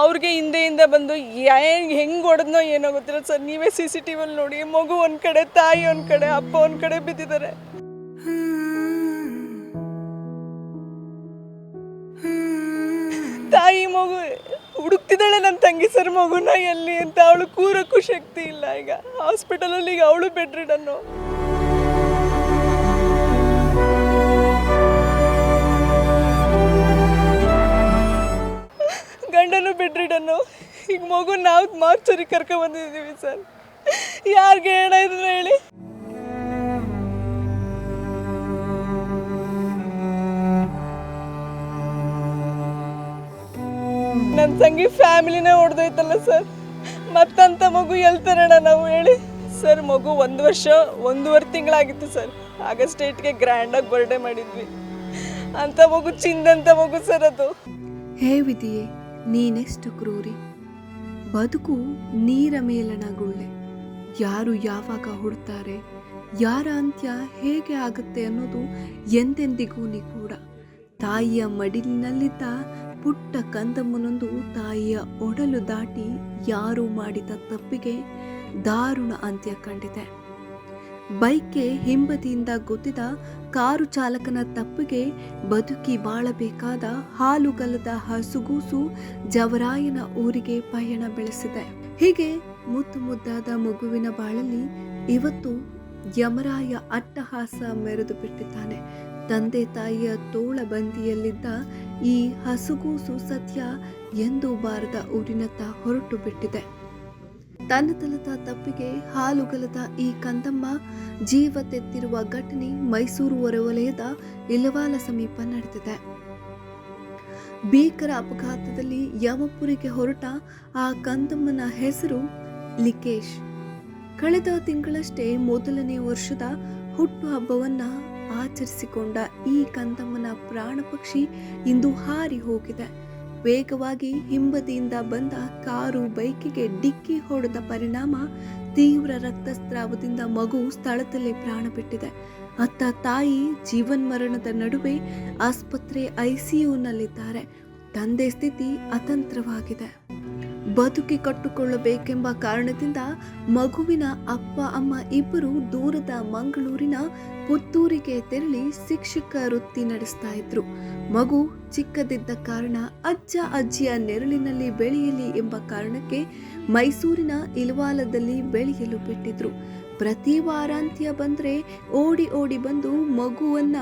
ಅವ್ರಿಗೆ ಹಿಂದೆಯಿಂದ ಬಂದು ಹೆಂಗೆ ಹೆಂಗೆ ಹೊಡೆದ್ನೋ ಏನೋ ಗೊತ್ತಿಲ್ಲ. ಸರ್, ನೀವೇ ಸಿ ಸಿ ಟಿ ನೋಡಿ, ಮಗು ಒಂದು ಕಡೆ, ತಾಯಿ ಒಂದು ಕಡೆ, ಅಪ್ಪ ಒಂದು ಕಡೆ ಬಿದ್ದಿದ್ದಾರೆ. ತಾಯಿ ಮಗು ಹುಡುಕ್ತಿದ್ದಾಳೆ ನನ್ನ ತಂಗಿ ಸರ್ ಮಗುನ ಎಲ್ಲಿ ಅಂತ, ಅವಳು ಕೂರಕ್ಕೂ ಶಕ್ತಿ ಇಲ್ಲ ಈಗ. ಹಾಸ್ಪಿಟಲಲ್ಲಿ ಈಗ ಅವಳು ಬೆಡ್ ರಿಡನ್ನು ಗಂಡನು ಬಿಟ್ರಿಡನ್ನು ಈಗ ಮಗು ನಾವು ಮಾರ್ಚರಿ ಕರ್ಕೊ ಬಂದಿದ್ದೀವಿ ಸರ್. ಯಾರಿಗೆ ಹೇಳ ಹೇಳಿ? ನನ್ನ ತಂಗಿ ಫ್ಯಾಮಿಲಿನೇ ಹೊಡೆದೋಯ್ತಲ್ಲ ಸರ್. ಮತ್ತಂತ ಮಗು ಎಲ್ತಾರಣ ನಾವು ಹೇಳಿ? ಸರ್, ಮಗು ಒಂದು ವರ್ಷ, ಒಂದೂವರೆ ತಿಂಗಳಾಗಿತ್ತು ಸರ್. ಆಗಸ್ಟ್ ಏಟ್ಗೆ ಗ್ರ್ಯಾಂಡಾಗಿ ಬರ್ಡೇ ಮಾಡಿದ್ವಿ. ಅಂತ ಮಗು ಚಿಂದಂತ ಮಗು ಸರ್ ಅದು. ಹೇ ವಿಧಿಯೇ ನೀನೆಷ್ಟು ಕ್ರೂರಿ? ಬದುಕು ನೀರ ಮೇಲಣ ಗುಳ್ಳೆ ಯಾರು ಯಾವಾಗ ಹುಡ್ತಾರೆ? ಯಾರ ಅಂತ್ಯ ಹೇಗೆ ಆಗುತ್ತೆ ಅನ್ನೋದು ಎಂದೆಂದಿಗೂ ನೀ ಕೂಡ ತಾಯಿಯ ಮಡಿಲಿನಲ್ಲಿದ್ದ ಪುಟ್ಟ ಕಂದಮ್ಮನೊಂದು ತಾಯಿಯ ಒಡಲು ದಾಟಿ ಯಾರು ಮಾಡಿದ ತಪ್ಪಿಗೆ ದಾರುಣ ಅಂತ್ಯ ಕಂಡಿದೆ. ಬೈಕ್ಗೆ ಹಿಂಬದಿಯಿಂದ ಗೊತ್ತಿದ ಕಾರು ಚಾಲಕನ ತಪ್ಪಿಗೆ ಬದುಕಿ ಬಾಳಬೇಕಾದ ಹಾಲುಗಲ್ಲದ ಹಸುಗೂಸು ಜವರಾಯನ ಊರಿಗೆ ಪಯಣ ಬೆಳೆಸಿದೆ. ಹೀಗೆ ಮುದ್ದು ಮುದ್ದಾದ ಮಗುವಿನ ಬಾಳಲ್ಲಿ ಇವತ್ತು ಯಮರಾಯ ಅಟ್ಟಹಾಸ ಮೆರೆದು ಬಿಟ್ಟಿದ್ದಾನೆ. ತಂದೆ ತಾಯಿಯ ತೋಳ ಬಂದಿಯಲ್ಲಿದ್ದ ಈ ಹಸುಗೂಸು ಸತ್ಯ ಎಂದೂ ಬಾರದ ಊರಿನತ್ತ ಹೊರಟು ಬಿಟ್ಟಿದೆ. ತನ್ನತಲದ ತಪ್ಪಿಗೆ ಹಾಲುಗಲದ ಈ ಕಂದಮ್ಮ ಜೀವ ತೆತ್ತಿರುವ ಘಟನೆ ಮೈಸೂರು ಹೊರವಲಯದ ಇಲವಾಲ ಸಮೀಪ ನಡೆದಿದೆ. ಭೀಕರ ಅಪಘಾತದಲ್ಲಿ ಯಮಪುರಿಗೆ ಹೊರಟ ಆ ಕಂದಮ್ಮನ ಹೆಸರು ಲಿಕೇಶ್. ಕಳೆದ ತಿಂಗಳಷ್ಟೇ ಮೊದಲನೇ ವರ್ಷದ ಹುಟ್ಟುಹಬ್ಬವನ್ನ ಆಚರಿಸಿಕೊಂಡ ಈ ಕಂದಮ್ಮನ ಪ್ರಾಣ ಪಕ್ಷಿ ಇಂದು ಹಾರಿ ಹೋಗಿದೆ. ವೇಗವಾಗಿ ಹಿಂಬದಿಯಿಂದ ಬಂದ ಕಾರು ಬೈಕಿಗೆ ಡಿಕ್ಕಿ ಹೊಡೆದ ಪರಿಣಾಮ ತೀವ್ರ ರಕ್ತಸ್ರಾವದಿಂದ ಮಗು ಸ್ಥಳದಲ್ಲೇ ಪ್ರಾಣ ಬಿಟ್ಟಿದೆ. ಅತ್ತ ತಾಯಿ ಜೀವನ್ ಮರಣದ ನಡುವೆ ಆಸ್ಪತ್ರೆ ಐಸಿಯುನಲ್ಲಿದ್ದಾರೆ. ತಂದೆ ಸ್ಥಿತಿ ಅತಂತ್ರವಾಗಿದೆ. ಬದುಕಿ ಕಟ್ಟುಕೊಳ್ಳಬೇಕೆಂಬ ಕಾರಣದಿಂದ ಮಗುವಿನ ಅಪ್ಪ, ಅಮ್ಮ ಇಬ್ಬರು ದೂರದ ಮಂಗಳೂರಿನ ಪುತ್ತೂರಿಗೆ ತೆರಳಿ ಶಿಕ್ಷಕ ವೃತ್ತಿ ನಡೆಸ್ತಾ ಇದ್ರು. ಮಗು ಚಿಕ್ಕದಿದ್ದ ಕಾರಣ ಅಜ್ಜ ಅಜ್ಜಿಯ ನೆರಳಿನಲ್ಲಿ ಬೆಳೆಯಲಿ ಎಂಬ ಕಾರಣಕ್ಕೆ ಮೈಸೂರಿನ ಇಲ್ವಾಲದಲ್ಲಿ ಬೆಳೆಯಲು ಬಿಟ್ಟಿದ್ರು. ಪ್ರತಿ ವಾರಾಂತ್ಯ ಬಂದ್ರೆ ಓಡಿ ಓಡಿ ಬಂದು ಮಗುವನ್ನ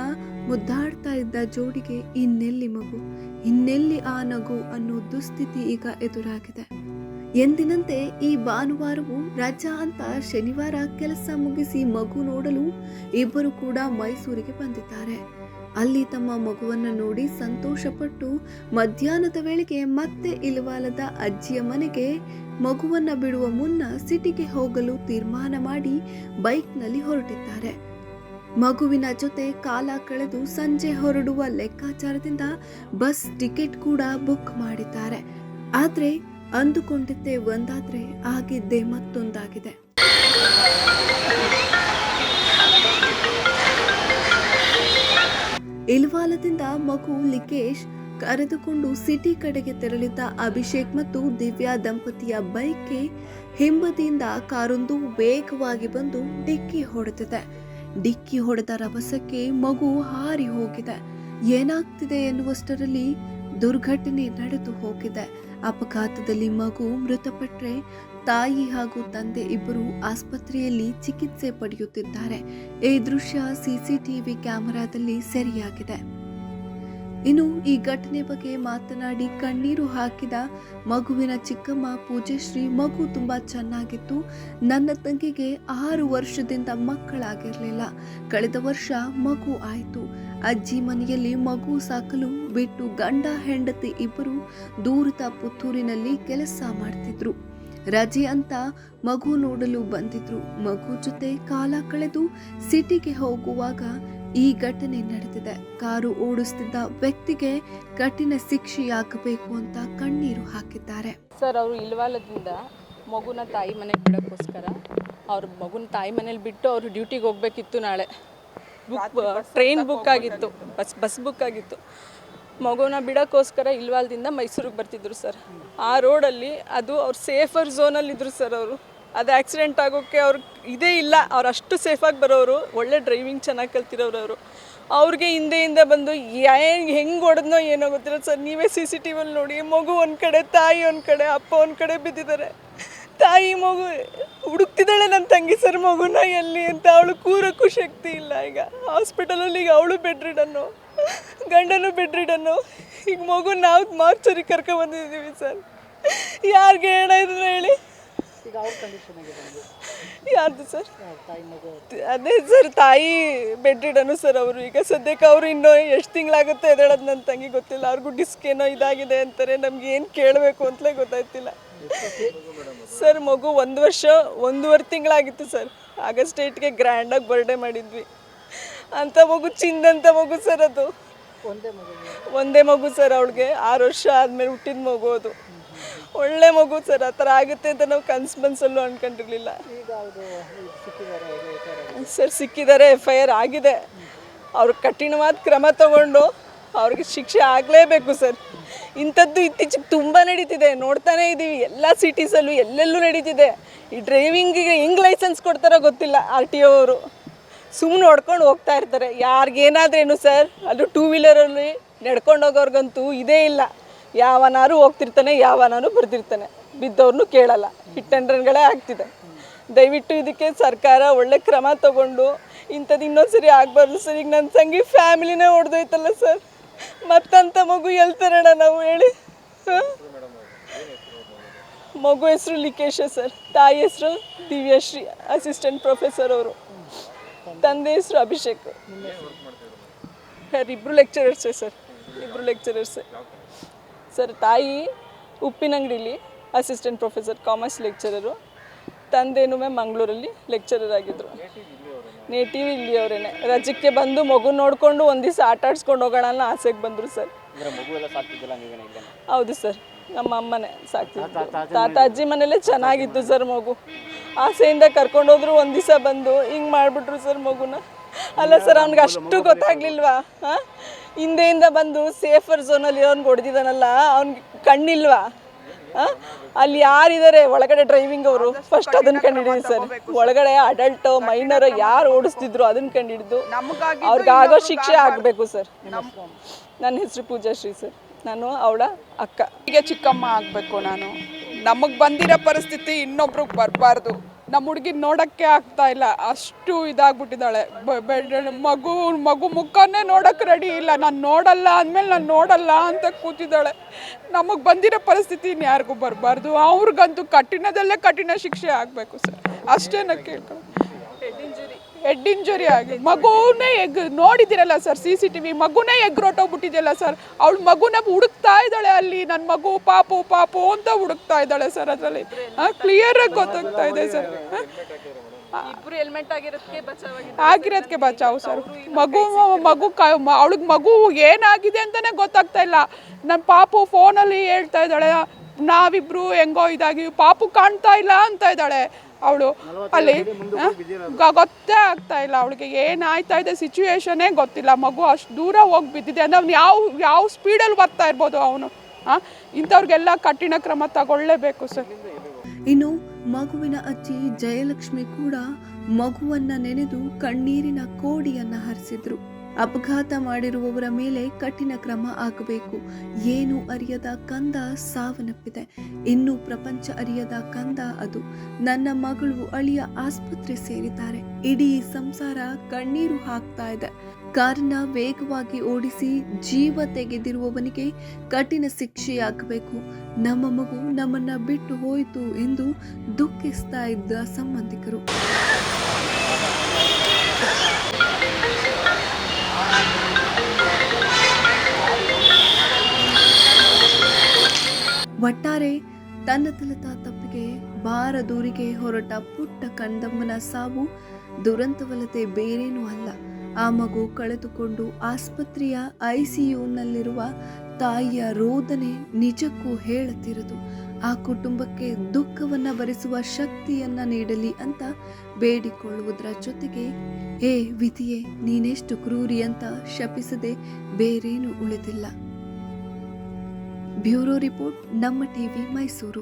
ಮುದ್ದಾಡ್ತಾ ಇದ್ದ ಜೋಡಿಗೆ ಇನ್ನೆಲ್ಲಿ ಮಗು? ಇನ್ನೆಲ್ಲಿ ಆ ನಗು ಅನ್ನೋ ದುಸ್ಥಿತಿ ಈಗ ಎದುರಾಗಿದೆ. ಎಂದಿನಂತೆ ಈ ಭಾನುವಾರವು ರಜಾ ಅಂತ ಶನಿವಾರ ಕೆಲಸ ಮುಗಿಸಿ ಮಗು ನೋಡಲು ಇಬ್ಬರು ಕೂಡ ಮೈಸೂರಿಗೆ ಬಂದಿದ್ದಾರೆ. ಅಲ್ಲಿ ತಮ್ಮ ಮಗುವನ್ನು ನೋಡಿ ಸಂತೋಷಪಟ್ಟು ಮಧ್ಯಾಹ್ನದ ವೇಳೆಗೆ ಮತ್ತೆ ಇಲ್ವಾಲದ ಅಜ್ಜಿಯ ಮನೆಗೆ ಮಗುವನ್ನ ಬಿಡುವ ಮುನ್ನ ಸಿಟಿಗೆ ಹೋಗಲು ತೀರ್ಮಾನ ಮಾಡಿ ಬೈಕ್ನಲ್ಲಿ ಹೊರಟಿದ್ದಾರೆ. ಮಗುವಿನ ಜೊತೆ ಕಾಲ ಕಳೆದು ಸಂಜೆ ಹೊರಡುವ ಲೆಕ್ಕಾಚಾರದಿಂದ ಬಸ್ ಟಿಕೆಟ್ ಕೂಡ ಬುಕ್ ಮಾಡಿದ್ದಾರೆ. ಆದ್ರೆ ಅಂದುಕೊಂಡಿದ್ದೇ ಒಂದಾದ್ರೆ ಆಗಿದ್ದೆ ಮತ್ತೊಂದಾಗಿದೆ. ಇಲ್ವಾಲದಿಂದ ಮಗು ಲಿಕೇಶ್ ಕರೆದುಕೊಂಡು ಸಿಟಿ ಕಡೆಗೆ ತೆರಳಿದ್ದ ಅಭಿಷೇಕ್ ಮತ್ತು ದಿವ್ಯಾ ದಂಪತಿಯ ಬೈಕ್ಗೆ ಹಿಂಬದಿಯಿಂದ ಕಾರೊಂದು ವೇಗವಾಗಿ ಬಂದು ಡಿಕ್ಕಿ ಹೊಡೆದಿದೆ. ಡಿಕ್ಕಿ ಹೊಡೆದ ರಭಸಕ್ಕೆ ಮಗು ಹಾರಿ ಹೋಗಿದೆ. ಏನಾಗ್ತಿದೆ ಎನ್ನುವಷ್ಟರಲ್ಲಿ ದುರ್ಘಟನೆ ನಡೆದು ಹೋಗಿದೆ. ಅಪಘಾತದಲ್ಲಿ ಮಗು ಮೃತಪಟ್ಟರೆ ತಾಯಿ ಹಾಗೂ ತಂದೆ ಇಬ್ಬರು ಆಸ್ಪತ್ರೆಯಲ್ಲಿ ಚಿಕಿತ್ಸೆ ಪಡೆಯುತ್ತಿದ್ದಾರೆ. ಈ ದೃಶ್ಯ ಸಿಸಿಟಿವಿ ಕ್ಯಾಮೆರಾದಲ್ಲಿ ಸೆರೆಯಾಗಿದೆ. ಇನ್ನು ಈ ಘಟನೆ ಬಗ್ಗೆ ಮಾತನಾಡಿ ಕಣ್ಣೀರು ಹಾಕಿದ ಮಗುವಿನ ಚಿಕ್ಕಮ್ಮ ಪೂಜೆಶ್ರೀ ಮಗು ತುಂಬಾ ಚೆನ್ನಾಗಿತ್ತು. ನನ್ನ ತಂಗಿಗೆ ಆರು ವರ್ಷದಿಂದ ಮಕ್ಕಳಾಗಿರಲಿಲ್ಲ. ಕಳೆದ ವರ್ಷ ಮಗು ಆಯಿತು. ಅಜ್ಜಿ ಮನೆಯಲ್ಲಿ ಮಗು ಸಾಕಲು ಬಿಟ್ಟು ಗಂಡ, ಹೆಂಡತಿ ಇಬ್ಬರು ದೂರದ ಪುತ್ತೂರಿನಲ್ಲಿ ಕೆಲಸ ಮಾಡ್ತಿದ್ರು. ರಜೆ ಅಂತ ಮಗು ನೋಡಲು ಬಂದಿದ್ರು. ಮಗು ಜೊತೆ ಕಾಲ ಕಳೆದು ಸಿಟಿಗೆ ಹೋಗುವಾಗ ಈ ಘಟನೆ ನಡೆದಿದೆ. ಕಾರು ಓಡಿಸ್ತಿದ್ದ ವ್ಯಕ್ತಿಗೆ ಕಠಿಣ ಶಿಕ್ಷೆಯಾಗಬೇಕು ಅಂತ ಕಣ್ಣೀರು ಹಾಕಿದ್ದಾರೆ. ಸರ್ ಅವರು ಇಲ್ವಾಲದಿಂದ ಮಗುನ ತಾಯಿ ಮನೆಗೆ ಬಿಡೋಕ್ಕೋಸ್ಕರ ಅವ್ರ ಮಗುನ ತಾಯಿ ಮನೇಲಿ ಬಿಟ್ಟು ಅವರು ಡ್ಯೂಟಿಗೆ ಹೋಗ್ಬೇಕಿತ್ತು ನಾಳೆ. ಬುಕ್ ಟ್ರೈನ್ ಬುಕ್ ಆಗಿತ್ತು. ಬಸ್ ಬಸ್ ಬುಕ್ ಆಗಿತ್ತು. ಮಗುನ ಬಿಡೋಕ್ಕೋಸ್ಕರ ಇಲ್ವಾಲದಿಂದ ಮೈಸೂರಿಗೆ ಬರ್ತಿದ್ರು ಸರ್. ಆ ರೋಡಲ್ಲಿ ಅದು ಅವ್ರ ಸೇಫರ್ ಝೋನಲ್ಲಿದ್ದರು ಸರ್ ಅವರು. ಅದು ಆಕ್ಸಿಡೆಂಟ್ ಆಗೋಕ್ಕೆ ಅವ್ರು ಇದೇ ಇಲ್ಲ. ಅವ್ರು ಅಷ್ಟು ಸೇಫಾಗಿ ಬರೋರು. ಒಳ್ಳೆ ಡ್ರೈವಿಂಗ್ ಚೆನ್ನಾಗಿ ಕಲ್ತಿರೋರು ಅವರು. ಅವ್ರಿಗೆ ಹಿಂದೆಯಿಂದ ಬಂದು ಹೆಂಗೆ ಹೊಡೆದ್ನೋ ಏನೋ ಗೊತ್ತಿಲ್ಲ ಸರ್. ನೀವೇ ಸಿ ಸಿ ಟಿ ವಿಲಿ ನೋಡಿ. ಮಗು ಒಂದು ಕಡೆ, ತಾಯಿ ಒಂದು ಕಡೆ, ಅಪ್ಪ ಒಂದು ಕಡೆ ಬಿದ್ದಿದ್ದಾರೆ. ತಾಯಿ ಮಗು ಹುಡುಕ್ತಿದ್ದಾಳೆ ನನ್ನ ತಂಗಿ ಸರ್ ಮಗುನ ಎಲ್ಲಿ ಅಂತ. ಅವಳು ಕೂರೋಕ್ಕೂ ಶಕ್ತಿ ಇಲ್ಲ ಈಗ. ಹಾಸ್ಪಿಟಲಲ್ಲಿ ಈಗ ಅವಳು ಬೆಡ್ ರಿಡನ್ನು ಗಂಡನು ಬೆಡ್ ರಿಡನ್ನು ಈಗ ಮಗು ನಾವು ಮಾರ್ಚರಿ ಕರ್ಕೊಂಬಂದಿದ್ದೀವಿ ಸರ್. ಯಾರಿಗೆ ಹೇಳ ಹೇಳಿ. ಈಗ ಅವ್ರ ಕಂಡೀಷನ್ ಆಗಿದೆ ನಮ್ಗೆ. ಯಾರ್ದು ಸರ್? ತಾಯಿ ಮಗು ಅದೇ ಸರ್ ತಾಯಿ ಬೆಡ್ ಸರ್ ಅವರು. ಈಗ ಸದ್ಯಕ್ಕೆ ಅವರು ಇನ್ನೂ ಎಷ್ಟು ತಿಂಗಳಾಗುತ್ತೆ ಎದೇಳೋದು ನನ್ನ ತಂಗಿ ಗೊತ್ತಿಲ್ಲ. ಅವ್ರಿಗೂ ಡಿಸ್ಕ್ ಏನೋ ಇದಾಗಿದೆ ಅಂತಾರೆ. ನಮ್ಗೆ ಏನು ಕೇಳಬೇಕು ಅಂತಲೇ ಗೊತ್ತಾಯ್ತಿಲ್ಲ. ಸರ್ ಮಗು ಒಂದು ವರ್ಷ ಒಂದೂವರೆ ತಿಂಗಳಾಗಿತ್ತು ಸರ್. ಆಗಸ್ಟ್ ಏಟ್ಗೆ ಗ್ರ್ಯಾಂಡಾಗಿ ಬರ್ಡೇ ಮಾಡಿದ್ವಿ. ಅಂಥ ಮಗು ಚಿಂದಂಥ ಮಗು ಸರ್ ಅದು. ಒಂದೇ ಮಗು. ಒಂದೇ ಮಗು ಸರ್ ಅವಳಿಗೆ. ಆರು ವರ್ಷ ಆದಮೇಲೆ ಹುಟ್ಟಿದ ಮಗು ಅದು. ಒಳ್ಳೆ ಮಗು ಸರ್ ಆ ಥರ ಆಗುತ್ತೆ ಅಂತ ನಾವು ಕನ್ಸು ಮನ್ಸಲ್ಲೂ ಅನ್ಕೊಂಡಿರ್ಲಿಲ್ಲ. ಸರ್ ಸಿಕ್ಕಿದ್ದಾರೆ ಎಫ್ ಐ ಆರ್ ಆಗಿದೆ. ಅವ್ರು ಕಠಿಣವಾದ ಕ್ರಮ ತಗೊಂಡು ಅವ್ರಿಗೆ ಶಿಕ್ಷೆ ಆಗಲೇಬೇಕು ಸರ್. ಇಂಥದ್ದು ಇತ್ತೀಚೆಗೆ ತುಂಬ ನಡೀತಿದೆ. ನೋಡ್ತಾನೇ ಇದ್ದೀವಿ ಎಲ್ಲ ಸಿಟೀಸಲ್ಲೂ ಎಲ್ಲೆಲ್ಲೂ ನಡೀತಿದೆ. ಈ ಡ್ರೈವಿಂಗಿಗೆ ಹೆಂಗೆ ಲೈಸೆನ್ಸ್ ಕೊಡ್ತಾರೋ ಗೊತ್ತಿಲ್ಲ ಆರ್ ಟಿ ಒ ಅವರು. ಸುಮ್ಮನೆ ಹೊಡ್ಕೊಂಡು ಹೋಗ್ತಾ ಇರ್ತಾರೆ. ಯಾರಿಗೇನಾದ್ರೇನು ಸರ್ ಅದು ಟೂ ವೀಲರಲ್ಲಿ ನಡ್ಕೊಂಡು ಹೋಗೋರ್ಗಂತೂ ಇದೇ ಇಲ್ಲ. ಯಾವನಾರು ಹೋಗ್ತಿರ್ತಾನೆ, ಯಾವನಾರು ಬರ್ತಿರ್ತಾನೆ ಬಿದ್ದವ್ರನ್ನೂ ಕೇಳಲ್ಲ. ಹಿಟ್ ಆ್ಯಂಡ್ ರನ್ಗಳೇ ಆಗ್ತಿದೆ. ದಯವಿಟ್ಟು ಇದಕ್ಕೆ ಸರ್ಕಾರ ಒಳ್ಳೆ ಕ್ರಮ ತಗೊಂಡು ಇಂಥದ್ದು ಇನ್ನೊಂದ್ಸರಿ ಆಗಬಾರ್ದು ಸರ್. ಈಗ ನನ್ನ ತಂಗಿ ಫ್ಯಾಮಿಲಿನೇ ಹೊಡೆದೋಯ್ತಲ್ಲ ಸರ್. ಮತ್ತಂಥ ಮಗು ಹೇಳ್ತಾರಣ ನಾವು ಹೇಳಿ? ಮಗು ಹೆಸರು ಲಿಕೇಶ ಸರ್. ತಾಯಿ ಹೆಸರು ದಿವ್ಯಶ್ರೀ, ಅಸಿಸ್ಟೆಂಟ್ ಪ್ರೊಫೆಸರ್ ಅವರು. ತಂದೆ ಹೆಸರು ಅಭಿಷೇಕ್. ಸರ್ ಇಬ್ಬರು ಲೆಕ್ಚರರ್ಸೇ ಸರ್. ಇಬ್ಬರು ಲೆಕ್ಚರರ್ಸೇ. ಸರ್ ತಾಯಿ ಉಪ್ಪಿನಂಗಡಿಲಿ ಅಸಿಸ್ಟೆಂಟ್ ಪ್ರೊಫೆಸರ್ ಕಾಮರ್ಸ್ ಲೆಕ್ಚರರು ತಂದೆನೂ ಮಂಗಳೂರಲ್ಲಿ ಲೆಕ್ಚರರ್ ಆಗಿದ್ದರು ನೇಟಿವ್ ಇಲ್ಲಿ ಅವರೇನೆ ರಜಕ್ಕೆ ಬಂದು ಮಗು ನೋಡಿಕೊಂಡು ಒಂದು ದಿವಸ ಆಟ ಆಡಿಸ್ಕೊಂಡು ಹೋಗೋಣ ಅನ್ನೋ ಆಸೆಗೆ ಬಂದರು ಸರ್. ಹೌದು ಸರ್ ನಮ್ಮ ಅಮ್ಮನೇ ಸಾಕ್ತಿದ್ರು. ತಾತ ಅಜ್ಜಿ ಮನೇಲೆ ಚೆನ್ನಾಗಿತ್ತು ಸರ್ ಮಗು. ಆಸೆಯಿಂದ ಕರ್ಕೊಂಡೋದ್ರು ಒಂದು ದಿವಸ ಬಂದು ಹಿಂಗೆ ಮಾಡಿಬಿಟ್ರು ಸರ್ ಮಗುನ. ಅಲ್ಲ ಸರ್ ಅವ್ನಿಗೆ ಅಷ್ಟು ಗೊತ್ತಾಗ್ಲಿಲ್ವಾ? ಹಿಂದೆಯಿಂದ ಬಂದು ಸೇಫರ್ ಝೋನಲ್ಲಿ ಅವ್ನಿಗೆ ಹೊಡೆದಿದ್ದಾನಲ್ಲ ಅವ್ನಿಗೆ ಕಣ್ಣಿಲ್ವಾ? ಅಲ್ಲಿ ಯಾರಿದ್ದಾರೆ ಒಳಗಡೆ ಡ್ರೈವಿಂಗ್ ಅವರು. ಫಸ್ಟ್ ಅದನ್ನ ಕಂಡಿಡಿದ್ವಿ ಸರ್. ಒಳಗಡೆ ಅಡಲ್ಟ್ ಮೈನರ್ ಯಾರು ಓಡಿಸ್ತಿದ್ರು ಅದನ್ನ ಕಂಡಿಡಿದು. ಅವ್ರಿಗಾಗೋ ಶಿಕ್ಷೆ ಆಗಬೇಕು ಸರ್. ನನ್ನ ಹೆಸರು ಪೂಜಾಶ್ರೀ ಸರ್. ನಾನು ಅವಳ ಅಕ್ಕ. ಈಗ ಚಿಕ್ಕಮ್ಮ ಆಗಬೇಕು ನಾನು. ನಮಗೆ ಬಂದಿರೋ ಪರಿಸ್ಥಿತಿ ಇನ್ನೊಬ್ರಿಗೆ ಬರಬಾರ್ದು. ನಮ್ಮ ಹುಡುಗಿ ನೋಡೋಕ್ಕೆ ಆಗ್ತಾ ಇಲ್ಲ. ಅಷ್ಟು ಇದಾಗ್ಬಿಟ್ಟಿದ್ದಾಳೆ. ಮಗು ಮಗು ಮುಖನೇ ನೋಡೋಕೆ ರೆಡಿ ಇಲ್ಲ. ನಾನು ನೋಡಲ್ಲ ಅಂದಮೇಲೆ ನಾನು ನೋಡಲ್ಲ ಅಂತ ಕೂತಿದ್ದಾಳೆ. ನಮಗೆ ಬಂದಿರೋ ಪರಿಸ್ಥಿತಿ ಇನ್ಯಾರಿಗೂ ಬರಬಾರ್ದು. ಅವ್ರಿಗಂತೂ ಕಠಿಣದಲ್ಲೇ ಕಠಿಣ ಶಿಕ್ಷೆ ಆಗಬೇಕು ಸರ್. ಅಷ್ಟೇ ನಾ ಕೇಳ್ಕೊಳ್ಳಿ ಹೆಡ್ ಇಂಜುರಿ ಆಗಿ. ಮಗುನೇ egg ನೋಡಿದಿರಲ್ಲ sir C C T V ಮಗುನೇ ಎಗ್ರೊಟ್ಟೋಗ್ಬಿಟ್ಟಿದೆಯಲ್ಲ ಸರ್. ಅವಳ ಮಗುನ ಹುಡುಕ್ತಾ ಇದ್ದಾಳೆ ಅಲ್ಲಿ ನನ್ನ ಮಗು ಪಾಪು ಪಾಪು ಅಂತ ಹುಡುಕ್ತಾ ಇದ್ದಾಳೆ ಸರ್ ಅದರಲ್ಲಿ. ಕ್ಲಿಯರ್ ಆಗಿ ಗೊತ್ತಾಗ್ತಾ ಇದೆ ಸರ್. ಇಬ್ರು ಹೆಲ್ಮೆಟ್ ಆಗಿರೋದಕ್ಕೆ ಬಚಾವ್ ಆಗಿರೋದಕ್ಕೆ ಬಚಾವು ಸರ್. ಮಗು ಮಗು ಕ ಅವಳಿಗೆ ಮಗು ಏನಾಗಿದೆ ಅಂತಾನೆ ಗೊತ್ತಾಗ್ತಾ ಇಲ್ಲ. ನನ್ನ ಪಾಪು ಫೋನಲ್ಲಿ ಹೇಳ್ತಾ ಇದ್ದಾಳೆ ನಾವಿಬ್ರು ಹೆಂಗೋ ಇದಾಗಿ ಪಾಪು ಕಾಣ್ತಾ ಇಲ್ಲ ಅಂತ ಇದ್ದಾಳೆ. ಅವಳು ಅಲ್ಲಿ ಗೊತ್ತೇ ಆಗ್ತಾ ಇಲ್ಲ ಅವಳಿಗೆ. ಏನಾಯ್ತಾ ಇದೆ ಸಿಚುವೇಶನೇ ಗೊತ್ತಿಲ್ಲ. ಮಗು ಅಷ್ಟು ದೂರ ಹೋಗಿ ಬಿದ್ದಿದೆ ಅಂದ್ರೆ ಅವ್ನು ಯಾವ ಯಾವ ಸ್ಪೀಡಲ್ಲಿ ಬರ್ತಾ ಇರ್ಬೋದು ಅವನು? ಹಾಂ? ಇಂಥವ್ರಿಗೆಲ್ಲ ಕಠಿಣ ಕ್ರಮ ತಗೊಳ್ಳೇಬೇಕು ಸರ್. ಇನ್ನು ಮಗುವಿನ ಅಜ್ಜಿ ಜಯಲಕ್ಷ್ಮಿ ಕೂಡ ಮಗುವನ್ನ ನೆನೆದು ಕಣ್ಣೀರಿನ ಕೋಡಿಯನ್ನ ಹರಿಸಿದ್ರು. ಅಪಘಾತ ಮಾಡಿರುವವರ ಮೇಲೆ ಕಠಿಣ ಕ್ರಮ ಆಗಬೇಕು ಏನು ಅರಿಯದ ಕಂದ ಸಾವನ್ನಪ್ಪಿದೆ. ಇನ್ನು ಪ್ರಪಂಚ ಅರಿಯದ ಕಂದ ಅದು. ನನ್ನ ಮಗಳು ಅಳಿಯ ಆಸ್ಪತ್ರೆ ಸೇರಿದ್ದಾರೆ. ಇಡೀ ಸಂಸಾರ ಕಣ್ಣೀರು ಹಾಕ್ತಾ ಇದೆ. ಕಾರನ್ನ ವೇಗವಾಗಿ ಓಡಿಸಿ ಜೀವ ತೆಗೆದಿರುವವನಿಗೆ ಕಠಿಣ ಶಿಕ್ಷೆಯಾಗಬೇಕು ನಮ್ಮ ಮಗು ನಮ್ಮನ್ನ ಬಿಟ್ಟು ಹೋಯಿತು ಎಂದು ದುಃಖಿಸ್ತಾ ಇದ್ದ ಸಂಬಂಧಿಕರು. ಒಟ್ಟಾರೆ ತನ್ನ ತಲತ ತಪ್ಪಿಗೆ ಬಾರ ದೂರಿಗೆ ಹೊರಟ ಪುಟ್ಟ ಕಂದಮ್ಮನ ಸಾವು ದುರಂತವಲ್ಲದೆ ಬೇರೇನೂ ಅಲ್ಲ. ಆ ಮಗು ಕಳೆದುಕೊಂಡು ಆಸ್ಪತ್ರೆಯ ಐಸಿಯುನಲ್ಲಿರುವ ತಾಯಿಯ ರೋದನೆ ನಿಜಕ್ಕೂ ಹೇಳುತ್ತಿರದು ಆ ಕುಟುಂಬಕ್ಕೆ ದುಃಖವನ್ನ ಭರಿಸುವ ಶಕ್ತಿಯನ್ನ ನೀಡಲಿ ಅಂತ ಬೇಡಿಕೊಳ್ಳುವುದರ ಜೊತೆಗೆ ಹೇ ವಿಧಿಯೇ, ನೀನೆಷ್ಟು ಕ್ರೂರಿ ಅಂತ ಶಪಿಸದೆ ಬೇರೇನು ಉಳಿದಿಲ್ಲ. ಬ್ಯೂರೋ ರಿಪೋರ್ಟ್ ನಮ್ಮ ಟಿವಿ ಮೈಸೂರು.